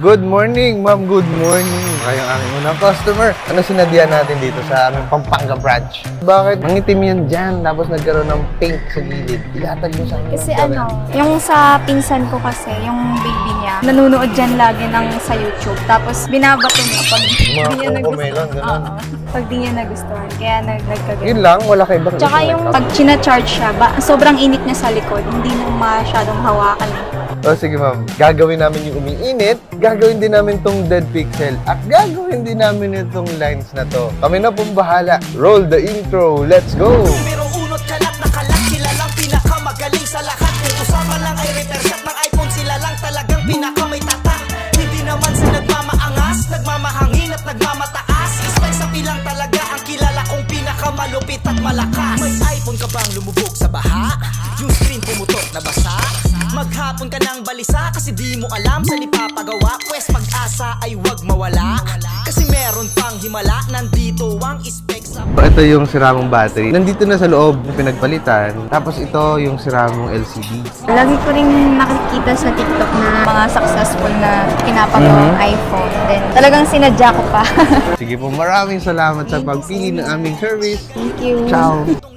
Good morning, ma'am. Good morning. Kayong aming unang customer. Ano sinadya natin dito sa aming Pampanga branch? Bakit? Mangitim yan dyan, tapos nagkaroon ng pink sa gilid. Ilatag mo sa amin. Kasi ano, yung sa pinsan ko kasi, yung baby niya, nanonood dyan lagi ng sa YouTube. Tapos binabato niya pag di Mga niya cocomelon, nagustuhan. ganun. Oo. Pag di niya nagustuhan. Kaya nag nagkagano. Yun lang, wala kay ibang Tsaka yung pag china-charge siya, ba, sobrang init niya sa likod. Hindi mo masyadong hawakan. eh. O sige ma'am, gagawin namin yung umiinit, gagawin din namin tong dead pixel, at gagawin din namin itong lines na to. Kami na pong bahala. Roll the intro. Let's go! Numero uno't kalat na kalat Kilalang pinakamagaling sa lahat Kung usapan lang ay repair shop ng iPhone Sila lang talagang pinakamay tatak Hindi naman sa nagmamaangas Nagmamahangin at nagmamataas Style sa pilang talaga Ang kilala kong pinakamalupit at malakas May iPhone ka bang lumubog sa baha? Yung Maghapon ka ng balisa Kasi di mo alam sa ipapagawa Pwes pag-asa ay wag mawala Kasi meron pang himala Nandito ang spec sa So, ito yung sira mong battery. Nandito na sa loob yung pinagpalitan. Tapos ito yung sira mong LCD. Lagi ko rin nakikita sa TikTok na mga successful na pinapagawang iPhone. Then talagang sinadya ko pa. Sige po, maraming salamat sa pagpili ng aming service. Thank you. Ciao!